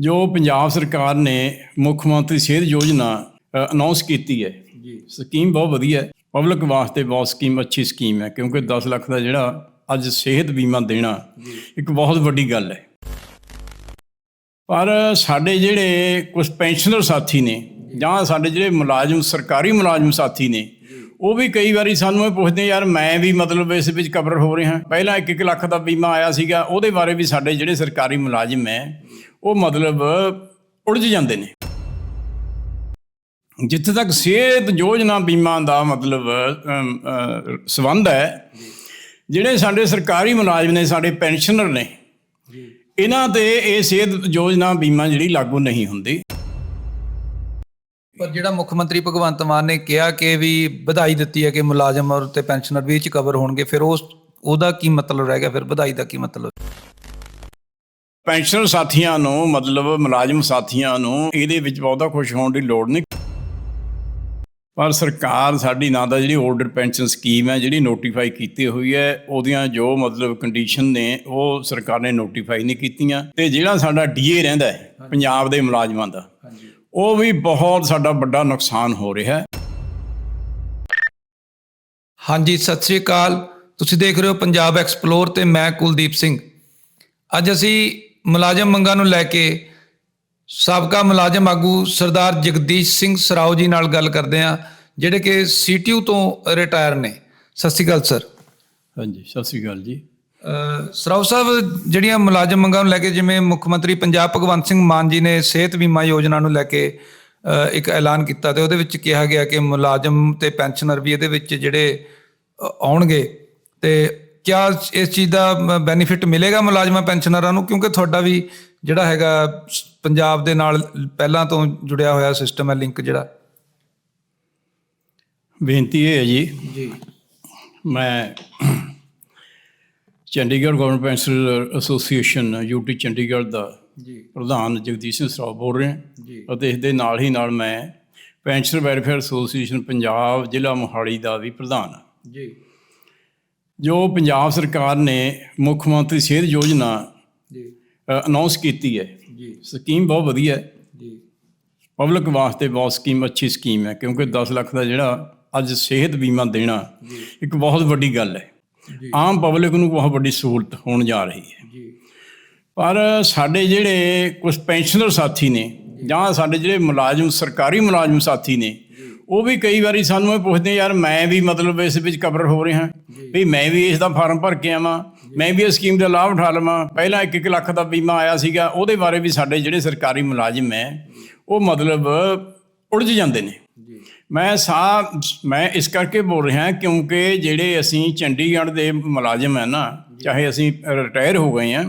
ਜੋ ਪੰਜਾਬ ਸਰਕਾਰ ਨੇ ਮੁੱਖ ਮੰਤਰੀ ਸਿਹਤ ਯੋਜਨਾ ਅਨਾਉਂਸ ਕੀਤੀ ਹੈ। ਜੀ। ਸਕੀਮ ਬਹੁਤ ਵਧੀਆ ਹੈ। ਪਬਲਿਕ ਵਾਸਤੇ ਬਹੁਤ ਸਕੀਮ ਅੱਛੀ ਸਕੀਮ ਹੈ ਕਿਉਂਕਿ 10 ਲੱਖ ਦਾ ਜਿਹੜਾ ਅੱਜ ਸਿਹਤ ਬੀਮਾ ਦੇਣਾ ਇੱਕ ਬਹੁਤ ਵੱਡੀ ਗੱਲ ਹੈ। ਪਰ ਸਾਡੇ ਜਿਹੜੇ ਕੁਝ ਪੈਨਸ਼ਨਰ ਸਾਥੀ ਨੇ ਜਾਂ। ਸਾਡੇ ਜਿਹੜੇ ਮੁਲਾਜ਼ਮ ਸਰਕਾਰੀ ਮੁਲਾਜ਼ਮ ਸਾਥੀ ਨੇ ਉਹ ਵੀ ਕਈ ਵਾਰੀ ਸਾਨੂੰ ਇਹ ਪੁੱਛਦੇ ਯਾਰ ਮੈਂ ਵੀ ਮਤਲਬ ਇਸ ਵਿੱਚ ਕਵਰ ਹੋ ਰਿਹਾ ਪਹਿਲਾਂ 1-1 ਲੱਖ ਦਾ ਬੀਮਾ ਆਇਆ ਸੀਗਾ ਉਹਦੇ ਬਾਰੇ ਵੀ ਸਾਡੇ ਜਿਹੜੇ ਸਰਕਾਰੀ ਮੁਲਾਜ਼ਮ ਹੈ ਉਹ ਮਤਲਬ ਉਲਝ ਜਾਂਦੇ ਨੇ। ਜਿੱਥੇ ਤੱਕ ਸਿਹਤ ਯੋਜਨਾ ਬੀਮਾ ਦਾ ਮਤਲਬ ਅਮ, ਸੰਬੰਧ ਹੈ ਜਿਹੜੇ ਸਾਡੇ ਸਰਕਾਰੀ ਮੁਲਾਜ਼ਮ ਨੇ ਸਾਡੇ ਪੈਨਸ਼ਨਰ ਨੇ ਇਹਨਾਂ ਤੇ ਇਹ ਸਿਹਤ ਯੋਜਨਾ ਬੀਮਾ ਜਿਹੜੀ ਲਾਗੂ ਨਹੀਂ ਹੁੰਦੀ। ਪਰ ਜਿਹੜਾ ਮੁੱਖ ਮੰਤਰੀ ਭਗਵੰਤ ਮਾਨ ਨੇ ਕਿਹਾ ਕਿ ਵੀ ਵਧਾਈ ਦਿੱਤੀ ਹੈ ਕਿ ਮੁਲਾਜ਼ਮ ਔਰ ਤੇ ਪੈਨਸ਼ਨਰ ਵੀ ਚ ਕਵਰ ਹੋਣਗੇ ਫਿਰ ਉਸ ਉਹਦਾ ਕੀ ਮਤਲਬ ਰਹਿ ਗਿਆ ਫਿਰ ਵਧਾਈ ਦਾ ਕੀ ਮਤਲਬ ਪੈਨਸ਼ਨਰ ਸਾਥੀਆਂ ਨੂੰ ਮਤਲਬ ਮੁਲਾਜ਼ਮ ਸਾਥੀਆਂ ਨੂੰ ਇਹਦੇ ਵਿੱਚ ਬਹੁਤਾ ਖੁਸ਼ ਹੋਣ ਦੀ ਲੋੜ ਨਹੀਂ। ਪਰ ਸਰਕਾਰ ਸਾਡੀ ਨਾ ਦਾ ਜਿਹੜੀ 올ਡਰ ਪੈਨਸ਼ਨ ਸਕੀਮ ਹੈ ਜਿਹੜੀ ਨੋਟੀਫਾਈ ਕੀਤੀ ਹੋਈ ਹੈ ਉਹਦੀਆਂ ਜੋ ਮਤਲਬ ਕੰਡੀਸ਼ਨ ਨੇ ਉਹ ਸਰਕਾਰ ਨੇ ਨੋਟੀਫਾਈ ਨਹੀਂ ਕੀਤੀਆਂ। ਤੇ ਜਿਹੜਾ ਸਾਡਾ ਡੀਏ ਰਹਿੰਦਾ ਹੈ ਪੰਜਾਬ ਦੇ ਮੁਲਾਜ਼ਮਾਂ ਦਾ ਉਹ ਵੀ ਬਹੁਤ ਸਾਡਾ ਵੱਡਾ ਨੁਕਸਾਨ ਹੋ ਰਿਹਾ ਹੈ। ਹਾਂਜੀ ਸਤਿ ਸ੍ਰੀ ਅਕਾਲ। ਤੁਸੀਂ ਦੇਖ ਰਹੇ ਹੋ ਪੰਜਾਬ ਐਕਸਪਲੋਰ ਤੇ ਮੈਂ ਕੁਲਦੀਪ ਸਿੰਘ। ਅੱਜ ਅਸੀਂ ਮੁਲਾਜ਼ਮ ਮੰਗਾਂ ਨੂੰ ਲੈ ਕੇ ਸਾਬਕਾ ਮੁਲਾਜ਼ਮ ਆਗੂ ਸਰਦਾਰ ਜਗਦੀਸ਼ ਸਿੰਘ ਸਰਾਓ ਜੀ ਨਾਲ ਗੱਲ ਕਰਦੇ ਹਾਂ ਜਿਹੜੇ ਕਿ ਸੀਟੀਯੂ ਤੋਂ ਰਿਟਾਇਰ ਨੇ। ਸਤਿ ਸ੍ਰੀ ਅਕਾਲ ਸਰ। ਹਾਂਜੀ ਸਤਿ ਸ੍ਰੀ ਅਕਾਲ ਜੀ। ਸਰਾਓ ਸਾਹਿਬ ਜਿਹੜੀਆਂ ਮੁਲਾਜ਼ਮ ਮੰਗਾਂ ਨੂੰ ਲੈ ਕੇ ਜਿਵੇਂ ਮੁੱਖ ਮੰਤਰੀ ਪੰਜਾਬ ਭਗਵੰਤ ਸਿੰਘ ਮਾਨ ਜੀ ਨੇ ਸਿਹਤ ਬੀਮਾ ਯੋਜਨਾ ਨੂੰ ਲੈ ਕੇ ਇੱਕ ਐਲਾਨ ਕੀਤਾ ਤੇ ਉਹਦੇ ਵਿੱਚ ਕਿਹਾ ਗਿਆ ਕਿ ਮੁਲਾਜ਼ਮ ਤੇ ਪੈਨਸ਼ਨਰ ਵੀ ਇਹਦੇ ਵਿੱਚ ਜਿਹੜੇ ਆਉਣਗੇ ਤੇ ਕਿਆ ਇਸ ਚੀਜ਼ ਦਾ ਬੈਨੀਫਿਟ ਮਿਲੇਗਾ ਮੁਲਾਜ਼ਮਾਂ ਪੈਨਸ਼ਨਰਾਂ ਨੂੰ? ਕਿਉਂਕਿ ਤੁਹਾਡਾ ਵੀ ਜਿਹੜਾ ਹੈਗਾ ਪੰਜਾਬ ਦੇ ਨਾਲ ਪਹਿਲਾਂ ਤੋਂ ਜੁੜਿਆ ਹੋਇਆ ਸਿਸਟਮ ਹੈ ਲਿੰਕ ਜਿਹੜਾ। ਬੇਨਤੀ ਇਹ ਹੈ ਜੀ ਜੀ। ਮੈਂ Chandigarh government pensioner association UT Chandigarh ਦਾ ਜੀ। ਪ੍ਰਧਾਨ ਜਗਦੀਸ਼ ਸਿੰਘ ਸਰਾਓ ਬੋਲ ਰਿਹਾ। ਜੀ। ਅਤੇ ਇਸ ਦੇ ਨਾਲ ਹੀ ਨਾਲ ਮੈਂ ਪੈਨਸ਼ਨਰ ਵੈਲਫੇਅਰ ਐਸੋਸੀਏਸ਼ਨ ਪੰਜਾਬ ਜ਼ਿਲ੍ਹਾ ਮੋਹਾਲੀ ਦਾ ਵੀ ਪ੍ਰਧਾਨ ਹਾਂ। ਜੀ। ਜੋ ਪੰਜਾਬ ਸਰਕਾਰ ਨੇ ਮੁੱਖ ਮੰਤਰੀ ਸਿਹਤ ਯੋਜਨਾ ਜੀ। ਅਨਾਉਂਸ ਕੀਤੀ ਹੈ। ਜੀ। ਸਕੀਮ ਬਹੁਤ ਵਧੀਆ ਹੈ। ਜੀ। ਪਬਲਿਕ ਵਾਸਤੇ ਬਹੁਤ ਸਕੀਮ ਅੱਛੀ ਸਕੀਮ ਹੈ ਕਿਉਂਕਿ 10 ਲੱਖ ਦਾ ਜਿਹੜਾ ਅੱਜ ਸਿਹਤ ਬੀਮਾ ਦੇਣਾ ਇੱਕ ਬਹੁਤ ਵੱਡੀ ਗੱਲ ਹੈ। ਆਮ ਪਬਲਿਕ ਨੂੰ ਬਹੁਤ ਵੱਡੀ ਸਹੂਲਤ ਹੋਣ ਜਾ ਰਹੀ ਹੈ। ਜੀ। ਪਰ ਸਾਡੇ ਜਿਹੜੇ ਕੁਝ ਪੈਨਸ਼ਨਰ ਸਾਥੀ ਨੇ ਜਾਂ ਸਾਡੇ ਜਿਹੜੇ ਮੁਲਾਜ਼ਮ ਸਰਕਾਰੀ ਮੁਲਾਜ਼ਮ ਸਾਥੀ ਨੇ ਉਹ ਵੀ ਕਈ ਵਾਰੀ ਸਾਨੂੰ ਇਹ ਪੁੱਛਦੇ ਯਾਰ ਮੈਂ ਵੀ ਮਤਲਬ ਇਸ ਵਿੱਚ ਕਵਰ ਹੋ ਰਿਹਾ। ਵੀ ਮੈਂ ਵੀ ਇਸ ਦਾ ਫਾਰਮ ਭਰ ਕੇ ਆਵਾਂ ਮੈਂ ਵੀ ਇਸ ਸਕੀਮ ਦਾ ਲਾਭ ਉਠਾ ਲਵਾਂ। ਪਹਿਲਾਂ 1-1 ਲੱਖ ਦਾ ਬੀਮਾ ਆਇਆ ਸੀਗਾ ਉਹਦੇ ਬਾਰੇ ਵੀ ਸਾਡੇ ਜਿਹੜੇ ਸਰਕਾਰੀ ਮੁਲਾਜ਼ਮ ਹੈ ਉਹ ਮਤਲਬ ਉਲਝ ਜਾਂਦੇ ਨੇ। ਮੈਂ ਸਾ ਮੈਂ ਇਸ ਕਰਕੇ ਬੋਲ ਰਿਹਾ ਕਿਉਂਕਿ ਜਿਹੜੇ ਅਸੀਂ ਚੰਡੀਗੜ੍ਹ ਦੇ ਮੁਲਾਜ਼ਮ ਹੈ ਨਾ ਚਾਹੇ ਅਸੀਂ ਰਿਟਾਇਰ ਹੋ ਗਏ ਹਾਂ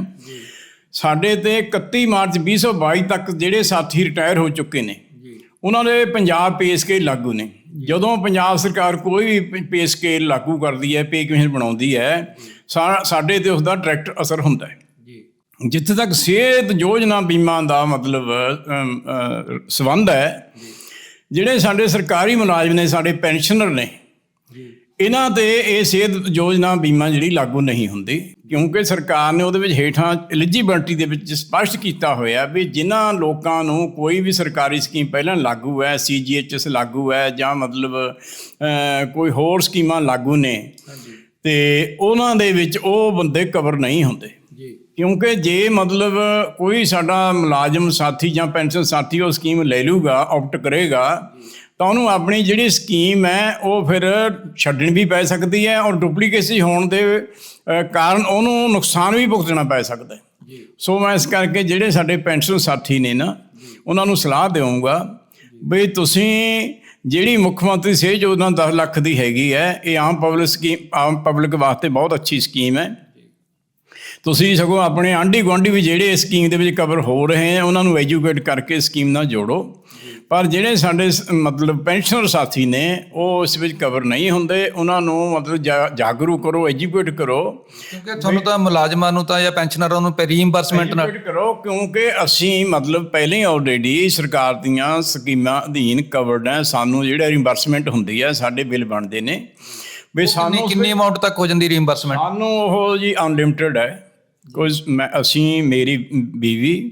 ਸਾਡੇ ਤੇ 31 ਮਾਰਚ 2022 ਤੱਕ ਜਿਹੜੇ ਸਾਥੀ ਰਿਟਾਇਰ ਹੋ ਚੁੱਕੇ ਨੇ। ਉਹਨਾਂ ਦੇ ਪੰਜਾਬ ਪੇ ਸਕੇਲ ਲਾਗੂ ਨੇ। ਜਦੋਂ ਪੰਜਾਬ ਸਰਕਾਰ ਕੋਈ ਵੀ ਪੇ ਸਕੇਲ ਲਾਗੂ ਕਰਦੀ ਹੈ ਪੇ ਕਮਿਸ਼ਨ ਬਣਾਉਂਦੀ ਹੈ ਸਾਡੇ ਤੇ ਉਸ ਦਾ ਡਾਇਰੈਕਟ ਅਸਰ ਹੁੰਦਾ ਹੈ। ਜੀ। ਜਿੱਥੇ ਤੱਕ ਸਿਹਤ ਯੋਜਨਾ ਬੀਮਾ ਦਾ ਮਤਲਬ ਸੰਬੰਧ ਹੈ ਜਿਹੜੇ ਸਾਡੇ ਸਰਕਾਰੀ ਮੁਲਾਜ਼ਮ ਨੇ ਸਾਡੇ ਪੈਨਸ਼ਨਰ ਨੇ ਇਹਨਾਂ ਤੇ ਇਹ ਸਿਹਤ ਯੋਜਨਾ ਬੀਮਾ ਜਿਹੜੀ ਲਾਗੂ ਨਹੀਂ ਹੁੰਦੀ ਕਿਉਂਕਿ ਸਰਕਾਰ ਨੇ ਉਹਦੇ ਵਿੱਚ ਹੇਠਾਂ ਐਲੀਜੀਬਿਲਟੀ ਦੇ ਵਿੱਚ ਸਪਸ਼ਟ ਕੀਤਾ ਹੋਇਆ ਵੀ ਜਿਨ੍ਹਾਂ ਲੋਕਾਂ ਨੂੰ ਕੋਈ ਵੀ ਸਰਕਾਰੀ ਸਕੀਮ ਪਹਿਲਾਂ ਲਾਗੂ ਹੈ ਸੀਜੀਐਚਐਸ ਲਾਗੂ ਹੈ ਜਾਂ ਮਤਲਬ ਕੋਈ ਹੋਰ ਸਕੀਮਾਂ ਲਾਗੂ ਨੇ ਤੇ ਉਹਨਾਂ ਦੇ ਵਿੱਚ ਉਹ ਬੰਦੇ ਕਵਰ ਨਹੀਂ ਹੁੰਦੇ। ਕਿਉਂਕਿ ਜੇ ਮਤਲਬ ਕੋਈ ਸਾਡਾ ਮੁਲਾਜ਼ਮ ਸਾਥੀ ਜਾਂ ਪੈਨਸ਼ਨ ਸਾਥੀ ਉਹ ਸਕੀਮ ਲੈ ਲੂਗਾ ਆਪਟ ਕਰੇਗਾ ਤਾਂ ਉਹਨੂੰ ਆਪਣੀ ਜਿਹੜੀ ਸਕੀਮ ਹੈ ਉਹ ਫਿਰ ਛੱਡਣੀ ਵੀ ਪੈ ਸਕਦੀ ਹੈ ਔਰ ਡੁਪਲੀਕੇਸੀ ਹੋਣ ਦੇ ਕਾਰਨ ਉਹਨੂੰ ਨੁਕਸਾਨ ਵੀ ਭੁਗਤਣਾ ਪੈ ਸਕਦਾ ਹੈ। ਸੋ ਮੈਂ ਇਸ ਕਰਕੇ ਜਿਹੜੇ ਸਾਡੇ ਪੈਨਸ਼ਨ ਸਾਥੀ ਨੇ ਨਾ ਉਹਨਾਂ ਨੂੰ ਸਲਾਹ ਦੇਵਾਂਗਾ ਵੀ ਤੁਸੀਂ ਜਿਹੜੀ ਮੁੱਖ ਮੰਤਰੀ ਸਿਹਤ ਯੋਜਨਾ 10 ਲੱਖ ਦੀ ਹੈਗੀ ਹੈ ਇਹ ਆਮ ਪਬਲਿਕ ਸਕੀਮ ਆਮ ਪਬਲਿਕ ਵਾਸਤੇ ਬਹੁਤ ਅੱਛੀ ਸਕੀਮ ਹੈ। ਤੁਸੀਂ ਸਗੋਂ ਆਪਣੇ ਆਂਢੀ ਗੁਆਂਢੀ ਵੀ ਜਿਹੜੇ ਇਸ ਸਕੀਮ ਦੇ ਵਿੱਚ ਕਵਰ ਹੋ ਰਹੇ ਹੈ ਉਹਨਾਂ ਨੂੰ ਐਜੂਕੇਟ ਕਰਕੇ ਸਕੀਮ ਨਾਲ ਜੋੜੋ। ਪਰ ਜਿਹੜੇ ਸਾਡੇ ਮਤਲਬ ਪੈਨਸ਼ਨਰ ਸਾਥੀ ਨੇ ਉਹ ਇਸ ਵਿੱਚ ਕਵਰ ਨਹੀਂ ਹੁੰਦੇ। ਉਹਨਾਂ ਨੂੰ ਮਤਲਬ ਜਾਗਰੂਕ ਕਰੋ ਐਜੂਕੇਟ ਕਰੋ। ਕਿਉਂਕਿ ਤੁਹਾਨੂੰ ਤਾਂ ਮੁਲਾਜ਼ਮਾਂ ਨੂੰ ਤਾਂ ਜਾਂ ਪੈਨਸ਼ਨਰਾਂ ਨੂੰ ਰੀਇੰਬਰਸਮੈਂਟ ਨਾਲ ਐਜੂਕੇਟ ਕਰੋ ਕਿਉਂਕਿ ਅਸੀਂ ਮਤਲਬ ਪਹਿਲੇ ਹੀ ਆਲਰੇਡੀ ਸਰਕਾਰ ਦੀਆਂ ਸਕੀਮਾਂ ਅਧੀਨ ਕਵਰਡ ਹੈ। ਸਾਨੂੰ ਜਿਹੜਾ ਰਿੰਬਰਸਮੈਂਟ ਹੁੰਦੀ ਹੈ ਸਾਡੇ ਬਿੱਲ ਬਣਦੇ ਨੇ। ਵੀ ਸਾਨੂੰ ਕਿੰਨੀ ਅਮਾਉਂਟ ਤੱਕ ਹੋ ਜਾਂਦੀ ਰੀਇੰਬਰਸਮੈਂਟ ਸਾਨੂੰ ਉਹ ਜੀ ਅਨਲਿਮਟਿਡ ਹੈ। ਮੈਂ ਅਸੀਂ ਮੇਰੀ ਬੀਵੀ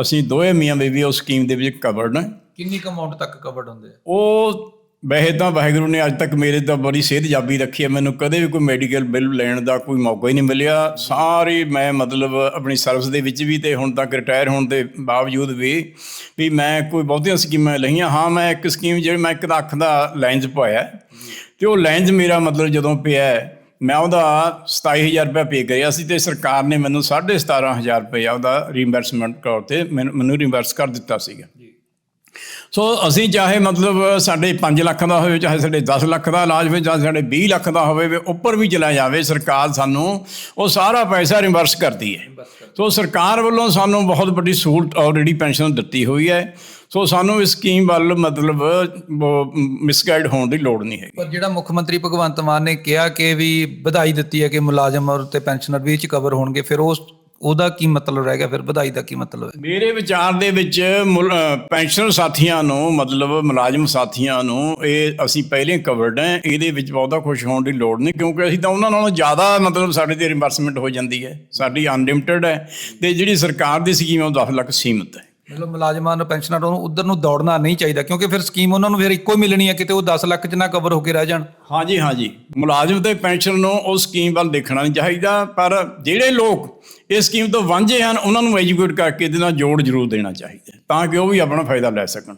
ਅਸੀਂ ਦੋਵੇਂ ਮੀਆਂ ਬੀਵੀ ਉਸ ਸਕੀਮ ਦੇ ਵਿੱਚ ਕਵਰਡ ਨੇ ਕਿੰਨੀ ਕੁ ਅਮਾਉਂਟ ਤੱਕ ਕਵਰਡ ਹੁੰਦੇ ਆ? ਉਹ ਵੈਸੇ ਤਾਂ ਵਾਹਿਗੁਰੂ ਨੇ ਅੱਜ ਤੱਕ ਮੇਰੇ ਤਾਂ ਬੜੀ ਸਿਹਤ ਜਾਬੀ ਰੱਖੀ ਹੈ। ਮੈਨੂੰ ਕਦੇ ਵੀ ਕੋਈ ਮੈਡੀਕਲ ਬਿੱਲ ਲੈਣ ਦਾ ਕੋਈ ਮੌਕਾ ਹੀ ਨਹੀਂ ਮਿਲਿਆ। ਸਾਰੀ ਮੈਂ ਮਤਲਬ ਆਪਣੀ ਸਰਵਿਸ ਦੇ ਵਿੱਚ ਵੀ ਤੇ ਹੁਣ ਤੱਕ ਰਿਟਾਇਰ ਹੋਣ ਦੇ ਬਾਵਜੂਦ ਵੀ ਵੀ ਮੈਂ ਕੋਈ ਬਹੁਤੀਆਂ ਸਕੀਮਾਂ ਲਈਆਂ। ਹਾਂ, ਮੈਂ ਇੱਕ ਸਕੀਮ ਜਿਹੜੀ ਮੈਂ ਇੱਕ ਤਾਂ ਅੱਖ ਦਾ ਲੈਂਜ ਪਵਾਇਆ ਤੇ ਉਹ ਲੈਂਜ ਮੇਰਾ ਮਤਲਬ ਜਦੋਂ ਪਿਆ ਮੈਂ ਉਹਦਾ 27000 ਰੁਪਏ ਪੇ ਕਰਿਆ ਸੀ ਤੇ ਸਰਕਾਰ ਨੇ ਮੈਨੂੰ 17500 ਰੁਪਏ ਉਹਦਾ ਰੀਇੰਬਰਸਮੈਂਟ ਤੌਰ ਤੇ ਮੈਨੂੰ ਮੈਨੂੰ ਰੀਇੰਬਰਸ ਕਰ ਦਿੱਤਾ ਸੀਗਾ। ਸੋ ਅਸੀਂ ਚਾਹੇ ਮਤਲਬ ਸਾਡੇ 5 ਲੱਖ ਦਾ ਹੋਵੇ, ਚਾਹੇ ਸਾਡੇ 10 ਲੱਖ ਦਾ ਇਲਾਜ ਹੋਵੇ ਜਾਂ ਸਾਡੇ 20 ਲੱਖ ਦਾ ਹੋਵੇ, ਵੀ ਉੱਪਰ ਵੀ ਚਲਾ ਜਾਵੇ ਸਰਕਾਰ ਸਾਨੂੰ, ਉਹ ਸਾਰਾ ਪੈਸਾ ਰਿਵਰਸ ਕਰਦੀ ਹੈ। ਸੋ ਸਰਕਾਰ ਵੱਲੋਂ ਸਾਨੂੰ ਬਹੁਤ ਵੱਡੀ ਸਹੂਲਤ ਆਲਰੇਡੀ ਪੈਨਸ਼ਨ ਦਿੱਤੀ ਹੋਈ ਹੈ। ਸੋ ਸਾਨੂੰ ਇਸ ਸਕੀਮ ਵੱਲ ਮਤਲਬ ਮਿਸਗਾਈਡ ਹੋਣ ਦੀ ਲੋੜ ਨਹੀਂ ਹੈ ਪਰ ਜਿਹੜਾ ਮੁੱਖ ਮੰਤਰੀ ਭਗਵੰਤ ਮਾਨ ਨੇ ਕਿਹਾ ਕਿ ਵੀ ਵਧਾਈ ਦਿੱਤੀ ਹੈ ਕਿ ਮੁਲਾਜ਼ਮ ਔਰ ਤੇ ਪੈਨਸ਼ਨਰ ਵੀ ਚ ਕਵਰ ਹੋਣਗੇ, ਫਿਰ ਉਸ ਉਹਦਾ ਕੀ ਮਤਲਬ ਰਹਿ ਗਿਆ? ਫਿਰ ਵਧਾਈ ਦਾ ਕੀ ਮਤਲਬ ਹੈ? ਮੇਰੇ ਵਿਚਾਰ ਦੇ ਵਿੱਚ ਮੁਲ- ਪੈਨਸ਼ਨ ਸਾਥੀਆਂ ਨੂੰ, ਮਤਲਬ ਮੁਲਾਜ਼ਮ ਸਾਥੀਆਂ ਨੂੰ ਇਹ ਅਸੀਂ ਪਹਿਲੇ ਕਵਰਡ ਹੈ। ਇਹਦੇ ਵਿੱਚ ਬਹੁਤਾ ਖੁਸ਼ ਹੋਣ ਦੀ ਲੋੜ ਨਹੀਂ, ਕਿਉਂਕਿ ਅਸੀਂ ਤਾਂ ਉਹਨਾਂ ਨਾਲੋਂ ਜ਼ਿਆਦਾ ਮਤਲਬ ਸਾਡੇ ਤੇ ਰਿਮਬਰਸਮੈਂਟ ਹੋ ਜਾਂਦੀ ਹੈ। ਸਾਡੀ ਅਨਲਿਮਟਿਡ ਹੈ ਤੇ ਜਿਹੜੀ ਸਰਕਾਰ ਦੀ ਸਕੀਮ ਹੈ ਉਹ 10 ਲੱਖ ਸੀਮਤ ਹੈ। ਮਤਲਬ ਮੁਲਾਜ਼ਮਾਂ ਨੂੰ ਪੈਨਸ਼ਨਰ ਨੂੰ ਉਧਰ ਨੂੰ ਦੌੜਨਾ ਨਹੀਂ ਚਾਹੀਦਾ ਕਿਉਂਕਿ ਫਿਰ ਸਕੀਮ ਉਹਨਾਂ ਨੂੰ ਫਿਰ ਇੱਕੋ ਹੀ ਮਿਲਣੀ ਹੈ ਕਿਤੇ ਉਹ 10 ਲੱਖ ਚ ਨਾ ਕਵਰ ਹੋ ਕੇ ਰਹਿ ਜਾਣ। ਹਾਂਜੀ ਹਾਂਜੀ। ਮੁਲਾਜ਼ਮ ਤੇ ਪੈਨਸ਼ਨ ਨੂੰ ਉਸ ਸਕੀਮ ਵੱਲ ਦੇਖਣਾ ਨਹੀਂ ਚਾਹੀਦਾ ਪਰ ਜਿਹੜੇ ਲੋਕ ਇਸ ਸਕੀਮ ਤੋਂ ਵਾਂਝੇ ਹਨ ਉਹਨਾਂ ਨੂੰ ਐਜੂਕੇਟ ਕਰਕੇ ਇਹਦੇ ਨਾਲ ਜੋੜ ਜ਼ਰੂਰ ਦੇਣਾ ਚਾਹੀਦਾ ਤਾਂ ਕਿ ਉਹ ਵੀ ਆਪਣਾ ਫਾਇਦਾ ਲੈ ਸਕਣ।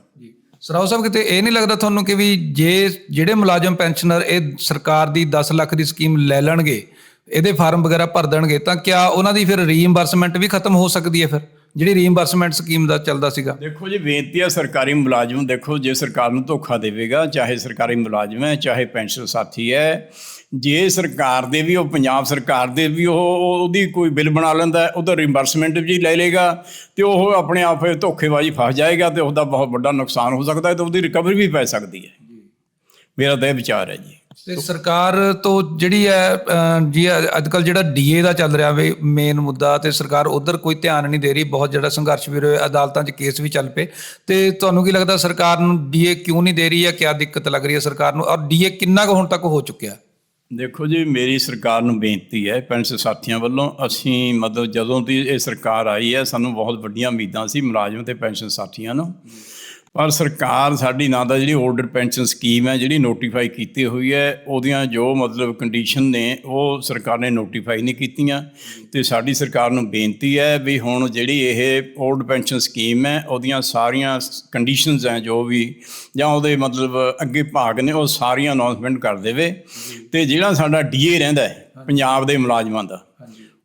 ਸਰਾਓ ਸਾਹਿਬ ਕਿਤੇ ਇਹ ਨਹੀਂ ਲੱਗਦਾ ਤੁਹਾਨੂੰ ਕਿ ਵੀ ਜੇ ਜਿਹੜੇ ਮੁਲਾਜ਼ਮ ਪੈਨਸ਼ਨਰ ਇਹ ਸਰਕਾਰ ਦੀ 10 ਲੱਖ ਦੀ ਸਕੀਮ ਲੈ ਲੈਣਗੇ ਇਹਦੇ ਫਾਰਮ ਵਗੈਰਾ ਭਰ ਦੇਣਗੇ ਤਾਂ ਕਿਆ ਉਹਨਾਂ ਦੀ ਫਿਰ ਰੀਇੰਬਰਸਮੈਂਟ ਵੀ ਖਤਮ ਹੋ ਸਕਦੀ ਹੈ ਫਿਰ? ਜਿਹੜੀ ਰੀਇੰਬਰਸਮੈਂਟ ਸਕੀਮ ਦਾ ਚੱਲਦਾ ਸੀਗਾ। ਦੇਖੋ ਜੀ ਬੇਨਤੀ ਹੈ ਸਰਕਾਰੀ ਮੁਲਾਜ਼ਮ ਦੇਖੋ ਜੇ ਸਰਕਾਰ ਨੂੰ ਧੋਖਾ ਦੇਵੇਗਾ ਚਾਹੇ ਸਰਕਾਰੀ ਮੁਲਾਜ਼ਮ ਹੈ ਚਾਹੇ ਪੈਨਸ਼ਨ ਸਾਥੀ ਹੈ ਜੇ ਸਰਕਾਰ ਦੇ ਵੀ ਉਹ ਪੰਜਾਬ ਸਰਕਾਰ ਦੇ ਵੀ ਉਹ ਉਹ- ਉਹਦੀ ਕੋਈ ਬਿੱਲ ਬਣਾ ਲੈਂਦਾ ਉਹਦਾ ਰਿੰਬਰਸਮੈਂਟ ਵੀ ਲੈ ਲੇਗਾ ਤੇ ਉਹ ਆਪਣੇ ਆਪ ਫਿਰ ਧੋਖੇਬਾਜ਼ੀ ਫਸ ਜਾਏਗਾ ਤੇ ਉਹਦਾ ਬਹੁਤ ਵੱਡਾ ਨੁਕਸਾਨ ਹੋ ਸਕਦਾ ਹੈ ਤੇ ਉਹਦੀ ਰਿਕਵਰੀ ਵੀ ਪੈ ਸਕਦੀ ਹੈ। ਮੇਰਾ ਤਾਂ ਇਹ ਵਿਚਾਰ ਹੈ ਜੀ। ਤੇ ਸਰਕਾਰ ਤੋਂ ਜਿਹੜੀ ਹੈ ਜੀ ਅੱਜ ਕੱਲ ਜਿਹੜਾ ਡੀਏ ਦਾ ਚੱਲ ਰਿਹਾ ਵੇ ਮੇਨ ਮੁੱਦਾ ਤੇ ਸਰਕਾਰ ਉਧਰ ਕੋਈ ਧਿਆਨ ਨਹੀਂ ਦੇ ਰਹੀ ਬਹੁਤ ਜਿਹੜਾ ਸੰਘਰਸ਼ ਵੀ ਹੋਇਆ ਅਦਾਲਤਾਂ 'ਚ ਕੇਸ ਵੀ ਚੱਲ ਪਏ। ਤੇ ਤੁਹਾਨੂੰ ਕੀ ਲੱਗਦਾ ਸਰਕਾਰ ਨੂੰ ਡੀਏ ਕਿਉਂ ਨਹੀਂ ਦੇ ਰਹੀ ਹੈ ਕਿਆ ਦਿੱਕਤ ਲੱਗ ਰਹੀ ਹੈ ਸਰਕਾਰ ਨੂੰ? ਔਰ ਡੀਏ ਕਿੰਨਾ ਕੁ ਹੁਣ ਤੱਕ ਹੋ ਚੁੱਕਿਆ? ਦੇਖੋ ਜੀ ਮੇਰੀ ਸਰਕਾਰ ਨੂੰ ਬੇਨਤੀ ਹੈ ਪੈਨਸ਼ਨ ਸਾਥੀਆਂ ਵੱਲੋਂ ਅਸੀਂ ਮਤਲਬ ਜਦੋਂ ਦੀ ਇਹ ਸਰਕਾਰ ਆਈ ਹੈ ਸਾਨੂੰ ਬਹੁਤ ਵੱਡੀਆਂ ਉਮੀਦਾਂ ਸੀ ਮੁਲਾਜ਼ਮ ਤੇ ਪੈਨਸ਼ਨ ਸਾਥੀਆਂ ਨੂੰ। ਪਰ ਸਰਕਾਰ ਸਾਡੀ ਨਾ ਤਾਂ ਜਿਹੜੀ 올ਡਰ ਪੈਨਸ਼ਨ ਸਕੀਮ ਹੈ, ਜਿਹੜੀ ਨੋਟੀਫਾਈ ਕੀਤੀ ਹੋਈ ਹੈ, ਉਹਦੀਆਂ ਜੋ ਮਤਲਬ ਕੰਡੀਸ਼ਨ ਨੇ, ਉਹ ਸਰਕਾਰ ਨੇ ਨੋਟੀਫਾਈ ਨਹੀਂ ਕੀਤੀਆਂ। ਤੇ ਸਾਡੀ ਸਰਕਾਰ ਨੂੰ ਬੇਨਤੀ ਹੈ ਵੀ ਹੁਣ ਜਿਹੜੀ ਇਹ 올ਡ ਪੈਨਸ਼ਨ ਸਕੀਮ ਹੈ, ਉਹਦੀਆਂ ਸਾਰੀਆਂ ਕੰਡੀਸ਼ਨਸ ਹੈ ਜੋ ਵੀ, ਜਾਂ ਉਹਦੇ ਮਤਲਬ ਅੱਗੇ ਭਾਗ ਨੇ, ਉਹ ਸਾਰੀਆਂ ਅਨਾਉਂਸਮੈਂਟ ਕਰ ਦੇਵੇ। ਤੇ ਜਿਹੜਾ ਸਾਡਾ ਡੀਏ ਰਹਿੰਦਾ ਹੈ, ਪੰਜਾਬ ਦੇ ਮੁਲਾਜ਼ਮਾਂ ਦਾ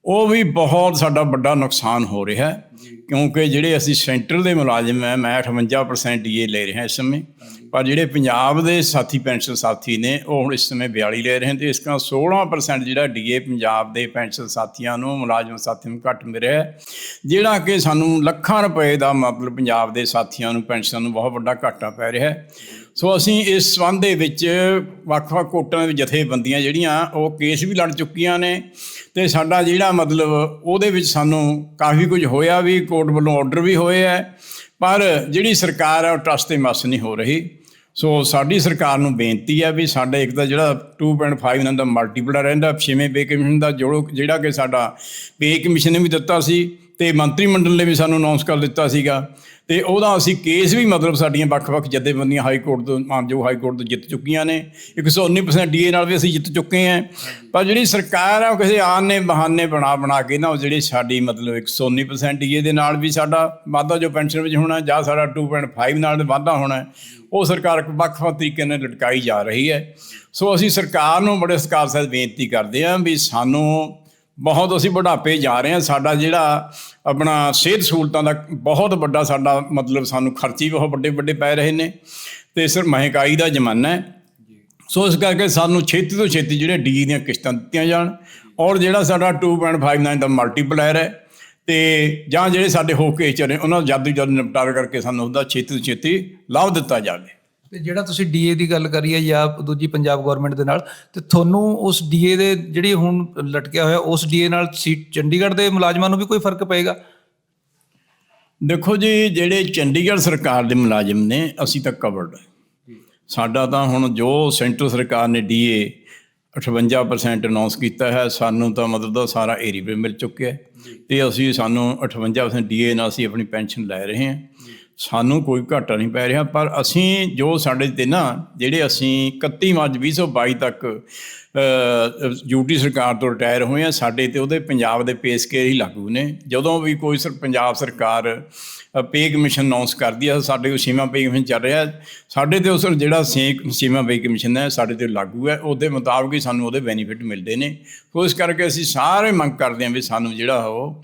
ਉਹ ਵੀ ਬਹੁਤ ਸਾਡਾ ਵੱਡਾ ਨੁਕਸਾਨ ਹੋ ਰਿਹਾ ਹੈ, ਕਿਉਂਕਿ ਜਿਹੜੇ ਅਸੀਂ ਸੈਂਟਰ ਦੇ ਮੁਲਾਜ਼ਮ ਹੈ, ਮੈਂ 58% ਡੀਏ ਲੈ ਰਿਹਾ ਇਸ ਸਮੇਂ। ਪਰ ਜਿਹੜੇ ਪੰਜਾਬ ਦੇ ਸਾਥੀ, ਪੈਨਸ਼ਨ ਸਾਥੀ ਨੇ, ਉਹ ਹੁਣ ਇਸ ਸਮੇਂ 42 ਲੈ ਰਹੇ ਹਨ ਤੇ ਇਸ ਦਾ 16% ਜਿਹੜਾ ਡੀਏ ਪੰਜਾਬ ਦੇ ਪੈਨਸ਼ਨ ਸਾਥੀਆਂ ਨੂੰ ਮੁਲਾਜ਼ਮ ਸਾਥੀਆਂ ਨੂੰ ਘੱਟ ਮਿਲ ਰਿਹਾ ਜਿਹੜਾ ਕਿ ਸਾਨੂੰ ਲੱਖਾਂ ਰੁਪਏ ਦਾ ਮਤਲਬ ਪੰਜਾਬ ਦੇ ਸਾਥੀਆਂ ਨੂੰ ਪੈਨਸ਼ਨ ਨੂੰ ਬਹੁਤ ਵੱਡਾ ਘਾਟਾ ਪੈ ਰਿਹਾ ਹੈ। ਸੋ ਅਸੀਂ ਇਸ ਸੰਬੰਧ ਦੇ ਵਿੱਚ ਵੱਖ-ਵੱਖ ਕੋਟਾਂ ਦੇ ਜਥੇਬੰਦੀਆਂ ਜਿਹੜੀਆਂ, ਉਹ ਕੇਸ ਵੀ ਲੜ ਚੁੱਕੀਆਂ ਨੇ ਤੇ ਸਾਡਾ ਜਿਹੜਾ ਮਤਲਬ ਉਹਦੇ ਵਿੱਚ ਸਾਨੂੰ ਕਾਫੀ ਕੁਝ ਹੋਇਆ ਵੀ, ਕੋਰਟ ਵੱਲੋਂ ਆਰਡਰ ਵੀ ਹੋਏ ਹੈ, ਪਰ ਜਿਹੜੀ ਸਰਕਾਰ ਹੈ ਉਹ ਟਰਸਟ ਤੇ ਮਸ ਨਹੀਂ ਹੋ ਰਹੀ। ਸੋ ਸਾਡੀ ਸਰਕਾਰ ਨੂੰ ਬੇਨਤੀ ਹੈ ਵੀ ਸਾਡਾ ਇੱਕ ਤਾਂ ਜਿਹੜਾ 2.5 ਇਹਨਾਂ ਦਾ ਮਲਟੀਪਲਰ ਰਹਿੰਦਾ, ਛੇਵੇਂ ਪੇ ਕਮਿਸ਼ਨ ਦਾ, ਜੋ ਜਿਹੜਾ ਕਿ ਸਾਡਾ ਪੇ ਕਮਿਸ਼ਨ ਨੇ ਵੀ ਦਿੱਤਾ ਸੀ। ਤੇ ਮੰਤਰੀ ਮੰਡਲ ਨੇ ਵੀ ਸਾਨੂੰ ਅਨਾਉਂਸ ਕਰ ਦਿੱਤਾ ਸੀਗਾ। ਤੇ ਉਹਦਾ ਅਸੀਂ ਕੇਸ ਵੀ ਮਤਲਬ ਸਾਡੀਆਂ ਵੱਖ-ਵੱਖ ਜਥੇਬੰਦੀਆਂ ਹਾਈ ਕੋਰਟ ਤੋਂ ਮਾਨਯੋਗ ਹਾਈ ਕੋਰਟ ਤੋਂ ਜਿੱਤ ਚੁੱਕੀਆਂ ਨੇ। 119% ਡੀਏ ਨਾਲ ਵੀ ਅਸੀਂ ਜਿੱਤ ਚੁੱਕੇ ਹਾਂ। ਪਰ ਜਿਹੜੀ ਸਰਕਾਰ ਆ, ਉਹ ਕਿਸੇ ਆਨੇ ਬਹਾਨੇ ਬਣਾ ਬਣਾ ਕੇ ਨਾ, ਉਹ ਜਿਹੜੀ ਸਾਡੀ ਮਤਲਬ 119% ਡੀਏ ਦੇ ਨਾਲ ਵੀ ਸਾਡਾ ਵਾਧਾ ਜੋ ਪੈਨਸ਼ਨ ਵਿੱਚ ਹੋਣਾ, ਜਾਂ ਸਾਡਾ 2.5 ਨਾਲ ਵਾਧਾ ਹੋਣਾ, ਉਹ ਸਰਕਾਰ ਵੱਖ-ਵੱਖ ਤਰੀਕੇ ਨਾਲ ਲਟਕਾਈ ਜਾ ਰਹੀ ਹੈ। ਸੋ ਅਸੀਂ ਸਰਕਾਰ ਨੂੰ ਬੜੇ ਸਤਿਕਾਰ ਸਹਿਤ ਬੇਨਤੀ ਕਰਦੇ ਹਾਂ ਵੀ ਸਾਨੂੰ ਬਹੁਤ ਅਸੀਂ ਬੁਢਾਪੇ ਜਾ ਰਹੇ ਹਾਂ। ਸਾਡਾ ਜਿਹੜਾ ਆਪਣਾ ਸਿਹਤ ਸਹੂਲਤਾਂ ਦਾ ਬਹੁਤ ਵੱਡਾ ਸਾਡਾ ਮਤਲਬ ਸਾਨੂੰ ਖਰਚੀ ਬਹੁਤ ਵੱਡੇ ਵੱਡੇ ਪੈ ਰਹੇ ਨੇ ਤੇ ਸਿਰ ਮਹਿੰਗਾਈ ਦਾ ਜ਼ਮਾਨਾ ਹੈ। ਸੋ ਇਸ ਕਰਕੇ ਸਾਨੂੰ ਛੇਤੀ ਤੋਂ ਛੇਤੀ ਜਿਹੜੇ ਡੀ ਦੀਆਂ ਕਿਸ਼ਤਾਂ ਦਿੱਤੀਆਂ ਜਾਣ ਔਰ ਜਿਹੜਾ ਸਾਡਾ 2.59 ਦਾ ਮਲਟੀਪਲਾਇਰ ਹੈ ਤੇ ਜਾਂ ਜਿਹੜੇ ਸਾਡੇ ਹੋ ਕੇ ਚਲੇ ਉਹਨਾਂ ਦਾ ਜਲਦੀ ਜਲਦੀ ਨਿਪਟਾਰਾ ਕਰਕੇ ਸਾਨੂੰ ਉਹਦਾ ਛੇਤੀ ਤੋਂ ਛੇਤੀ ਲਾਭ ਦਿੱਤਾ ਜਾਵੇ। ਤੇ ਜਿਹੜਾ ਤੁਸੀਂ ਡੀਏ ਦੀ ਗੱਲ ਕਰੀ ਹੈ ਜਾਂ ਦੂਜੀ ਪੰਜਾਬ ਗਵਰਨਮੈਂਟ ਦੇ ਨਾਲ ਤੇ ਤੁਹਾਨੂੰ ਉਸ ਡੀਏ ਦੇ ਜਿਹੜੀ ਹੁਣ ਲਟਕਿਆ ਹੋਇਆ ਉਸ ਡੀਏ ਨਾਲ ਸੀਟ ਚੰਡੀਗੜ੍ਹ ਦੇ ਮੁਲਾਜ਼ਮਾਂ ਨੂੰ ਵੀ ਕੋਈ ਫ਼ਰਕ ਪਏਗਾ? ਦੇਖੋ ਜੀ ਜਿਹੜੇ ਚੰਡੀਗੜ੍ਹ ਸਰਕਾਰ ਦੇ ਮੁਲਾਜ਼ਮ ਨੇ ਅਸੀਂ ਤਾਂ ਕਵਰਡ ਸਾਡਾ ਤਾਂ ਹੁਣ ਜੋ ਸੈਂਟਰ ਸਰਕਾਰ ਨੇ ਡੀਏ 58% ਅਨਾਉਂਸ ਕੀਤਾ ਹੈ ਸਾਨੂੰ ਤਾਂ ਮਤਲਬ ਦਾ ਸਾਰਾ ਏਰੀਆ ਮਿਲ ਚੁੱਕਿਆ ਤੇ ਅਸੀਂ ਸਾਨੂੰ 58% ਡੀਏ ਨਾਲ ਅਸੀਂ ਆਪਣੀ ਪੈਨਸ਼ਨ ਲੈ ਰਹੇ ਹਾਂ। ਸਾਨੂੰ ਕੋਈ ਘਾਟਾ ਨਹੀਂ ਪੈ ਰਿਹਾ, ਪਰ ਅਸੀਂ ਜੋ ਸਾਡੇ ਤੇ ਨਾ ਜਿਹੜੇ ਅਸੀਂ 31 ਮਾਰਚ 2022 ਤੱਕ ਯੂਟੀ ਸਰਕਾਰ ਤੋਂ ਰਿਟਾਇਰ ਹੋਏ ਆ ਸਾਡੇ ਤੇ ਉਹਦੇ ਪੰਜਾਬ ਦੇ ਪੇ ਸਕੇਲ ਹੀ ਲਾਗੂ ਨੇ ਜਦੋਂ ਵੀ ਕੋਈ ਸਰ, ਪੰਜਾਬ ਸਰਕਾਰ ਪੇ ਕਮਿਸ਼ਨ ਅਨਾਉਂਸ ਕਰਦੀ ਹੈ ਸਾਡੇ ਕੋਲ ਸੀਮਾ ਪੇ ਕਮਿਸ਼ਨ ਚੱਲ ਰਿਹਾ ਹੈ। ਸਾਡੇ ਤੇ ਉਸ ਜਿਹੜਾ ਸੇ, ਸੀਮਾ ਪੇ ਕਮਿਸ਼ਨ ਹੈ, ਸਾਡੇ ਤੇ ਲਾਗੂ ਹੈ, ਉਹਦੇ ਮੁਤਾਬਕ ਹੀ ਸਾਨੂੰ ਉਹਦੇ ਬੈਨੀਫਿਟ ਮਿਲਦੇ ਨੇ ਸੋ ਇਸ ਕਰਕੇ ਅਸੀਂ ਸਾਰੇ ਮੰਗ ਕਰਦੇ ਹਾਂ ਵੀ ਸਾਨੂੰ ਜਿਹੜਾ ਉਹ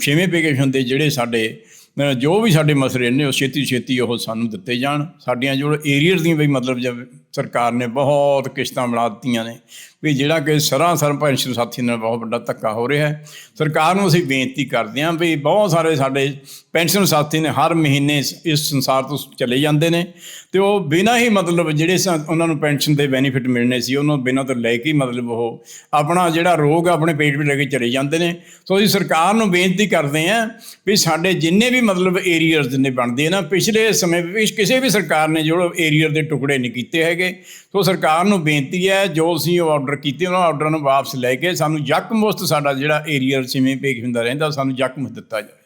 ਛੇਵੇਂ ਪੇ ਕਮਿਸ਼ਨ ਦੇ ਜਿਹੜੇ ਸਾਡੇ ਅ, ਜੋ ਵੀ ਸਾਡੇ ਮਸਲੇ ਨੇ ਉਹ ਛੇਤੀ ਛੇਤੀ ਉਹ ਸਾਨੂੰ ਦਿੱਤੇ ਜਾਣ। ਸਾਡੀਆਂ ਜੋ ਏਰੀਅਰ ਦੀਆਂ ਵੀ ਮਤਲਬ ਜਦ ਸਰਕਾਰ ਨੇ ਬਹੁਤ ਕਿਸ਼ਤਾਂ ਬਣਾ ਦਿੱਤੀਆਂ ਨੇ। ਵੀ ਜਿਹੜਾ ਕਿ ਸਰਾਸਰ ਪੈਨਸ਼ਨ ਸਾਥੀ ਨਾਲ ਬਹੁਤ ਵੱਡਾ ਧੱਕਾ ਹੋ ਰਿਹਾ ਹੈ। ਸਰਕਾਰ ਨੂੰ ਅਸੀਂ ਬੇਨਤੀ ਕਰਦੇ ਹਾਂ ਵੀ ਬਹੁਤ ਸਾਰੇ ਸਾਡੇ ਪੈਨਸ਼ਨ ਸਾਥੀ ਨੇ ਹਰ ਮਹੀਨੇ ਇਸ- ਸੰਸਾਰ ਤੋਂ ਚਲੇ ਜਾਂਦੇ ਨੇ। ਤੇ ਉਹ ਬਿਨਾਂ ਹੀ ਮਤਲਬ ਜਿਹੜੇ ਸਾ- ਉਹਨਾਂ ਨੂੰ ਪੈਨਸ਼ਨ ਦੇ ਬੈਨੀਫਿਟ ਮਿਲਣੇ ਸੀ, ਉਹਨਾਂ ਬਿਨਾਂ ਤੋਂ ਲੈ ਕੇ ਹੀ ਮਤਲਬ ਉਹ ਆਪਣਾ ਜਿਹੜਾ ਰੋਗ ਆਪਣੇ ਪੇਟ ਵਿੱਚ ਲੈ ਕੇ ਚਲੇ ਜਾਂਦੇ ਨੇ। ਸੋ ਅਸੀਂ ਸਰਕਾਰ ਨੂੰ ਬੇਨਤੀ ਕਰਦੇ ਹਾਂ ਵੀ ਸਾਡੇ ਜਿੰਨੇ ਵੀ ਮਤਲਬ ਏਰੀਅਰਸ ਜਿੰਨੇ ਬਣਦੇ ਆ ਨਾ, ਪਿਛਲੇ ਸਮੇਂ ਵਿੱਚ ਕਿਸੇ ਵੀ ਸਰਕਾਰ ਨੇ ਜੋ ਏਰੀਅਰ ਦੇ ਟੁਕੜੇ ਨਹੀਂ ਕੀਤੇ ਹੈਗੇ। ਸੋ ਸਰਕਾਰ ਨੂੰ ਬੇਨਤੀ ਹੈ ਜੋ ਅਸੀਂ ਆਰਡਰ ਕੀਤੇ ਉਹਨਾਂ ਆਰਡਰਾਂ ਨੂੰ ਵਾਪਸ ਲੈ ਕੇ ਸਾਨੂੰ ਯਕਮੁਸਤ ਸਾਡਾ ਜਿਹੜਾ ਏਰੀਅਰ ਜਿਵੇਂ ਪੇਕ ਹੁੰਦਾ ਰਹਿੰਦਾ ਸਾਨੂੰ ਯਕਮੁਸਤ ਦਿੱਤਾ ਜਾਵੇ।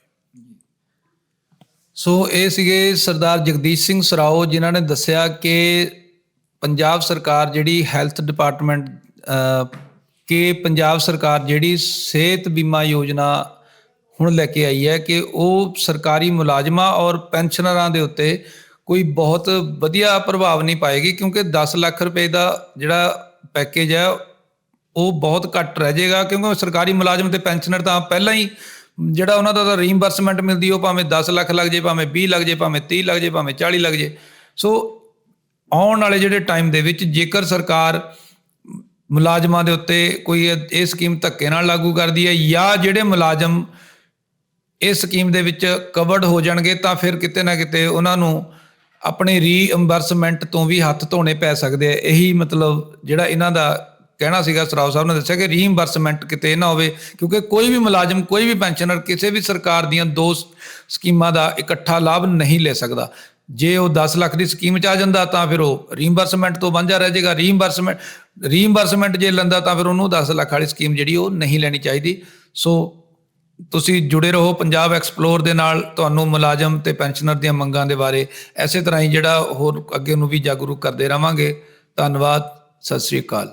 ਸੋ ਇਹ ਸੀਗੇ ਸਰਦਾਰ ਜਗਦੀਸ਼ ਸਿੰਘ ਸਰਾਓ ਜਿਨ੍ਹਾਂ ਨੇ ਦੱਸਿਆ ਕਿ ਪੰਜਾਬ ਸਰਕਾਰ ਜਿਹੜੀ ਹੈਲਥ ਡਿਪਾਰਟਮੈਂਟ ਅ, ਕਿ ਪੰਜਾਬ ਸਰਕਾਰ ਜਿਹੜੀ ਸਿਹਤ ਬੀਮਾ ਯੋਜਨਾ ਹੁਣ ਲੈ ਕੇ ਆਈ ਹੈ ਕਿ ਉਹ ਸਰਕਾਰੀ ਮੁਲਾਜ਼ਮਾਂ ਔਰ ਪੈਨਸ਼ਨਰਾਂ ਦੇ ਉੱਤੇ ਕੋਈ ਬਹੁਤ ਵਧੀਆ ਪ੍ਰਭਾਵ ਨਹੀਂ ਪਾਏਗੀ, ਕਿਉਂਕਿ 10 ਲੱਖ ਰੁਪਏ ਦਾ ਜਿਹੜਾ ਪੈਕੇਜ ਹੈ, ਉਹ ਬਹੁਤ ਘੱਟ ਰਹਿ ਜਾਏਗਾ, ਕਿਉਂਕਿ ਸਰਕਾਰੀ ਮੁਲਾਜ਼ਮ ਤੇ ਪੈਨਸ਼ਨਰ ਤਾਂ ਪਹਿਲਾਂ ਹੀ ਜਿਹੜਾ ਉਹਨਾਂ ਦਾ ਤਾਂ ਰੀਇੰਬਰਸਮੈਂਟ ਮਿਲਦੀ, ਉਹ ਭਾਵੇਂ 10 ਲੱਖ ਲੱਗ ਜੇ ਭਾਵੇਂ 20 ਲੱਗ ਜੇ ਭਾਵੇਂ 30 ਲੱਗ ਜੇ ਭਾਵੇਂ 40 ਲੱਗ ਜੇ ਸੋ ਆਉਣ ਵਾਲੇ ਜਿਹੜੇ ਟਾਈਮ ਦੇ ਵਿੱਚ ਜੇਕਰ ਸਰਕਾਰ ਮੁਲਾਜ਼ਮਾਂ ਦੇ ਉੱਤੇ ਕੋਈ ਇਹ ਇਹ ਸਕੀਮ ਧੱਕੇ ਨਾਲ ਲਾਗੂ ਕਰਦੀ ਹੈ, ਜਾਂ ਜਿਹੜੇ ਮੁਲਾਜ਼ਮ ਇਸ ਸਕੀਮ ਦੇ ਵਿੱਚ ਕਵਰਡ ਹੋ ਜਾਣਗੇ, ਤਾਂ ਫਿਰ ਕਿਤੇ ਨਾ ਕਿਤੇ ਉਹਨਾਂ ਨੂੰ ਆਪਣੇ ਰੀਇੰਬਰਸਮੈਂਟ ਤੋਂ ਵੀ ਹੱਥ ਧੋਣੇ ਪੈ ਸਕਦੇ ਆ। ਇਹੀ ਮਤਲਬ ਜਿਹੜਾ ਇਹਨਾਂ ਦਾ ਕਹਿਣਾ ਸੀਗਾ ਸਰਾਓ ਸਾਹਿਬ ਨੇ ਦੱਸਿਆ ਕਿ ਰੀਇੰਬਰਸਮੈਂਟ ਕਿਤੇ ਨਾ ਹੋਵੇ, ਕਿਉਂਕਿ ਕੋਈ ਵੀ ਮੁਲਾਜ਼ਮ, ਕੋਈ ਵੀ ਪੈਨਸ਼ਨਰ ਕਿਸੇ ਵੀ ਸਰਕਾਰ ਦੀਆਂ ਦੋ ਸਕੀਮਾਂ ਦਾ ਇਕੱਠਾ ਲਾਭ ਨਹੀਂ ਲੈ ਸਕਦਾ। ਜੇ ਉਹ 10 ਲੱਖ ਦੀ ਸਕੀਮ ਚ ਆ ਜਾਂਦਾ, ਤਾਂ ਫਿਰ ਉਹ ਰੀਇੰਬਰਸਮੈਂਟ ਤੋਂ ਵਾਂਝਾ ਰਹਿ ਜਾਏਗਾ। ਰੀਇੰਬਰਸਮੈਂਟ ਰੀਇੰਬਰਸਮੈਂਟ ਜੇ ਲੈਂਦਾ, ਤਾਂ ਫਿਰ ਉਹਨੂੰ 10 ਲੱਖ ਵਾਲੀ ਸਕੀਮ ਜਿਹੜੀ ਉਹ ਨਹੀਂ ਲੈਣੀ ਚਾਹੀਦੀ। ਸੋ ਤੁਸੀਂ ਜੁੜੇ ਰਹੋ ਪੰਜਾਬ ਐਕਸਪਲੋਰ ਦੇ ਨਾਲ। ਤੁਹਾਨੂੰ ਮੁਲਾਜ਼ਮ ਤੇ ਪੈਨਸ਼ਨਰ ਦੀਆਂ ਮੰਗਾਂ ਦੇ ਬਾਰੇ ਐਸੇ ਤਰ੍ਹਾਂ ਹੀ ਜਿਹੜਾ ਹੋਰ ਅੱਗੇ ਨੂੰ ਵੀ ਜਾਗਰੂਕ ਕਰਦੇ ਰਵਾਂਗੇ। ਧੰਨਵਾਦ, ਸਤਿ ਸ੍ਰੀ ਅਕਾਲ।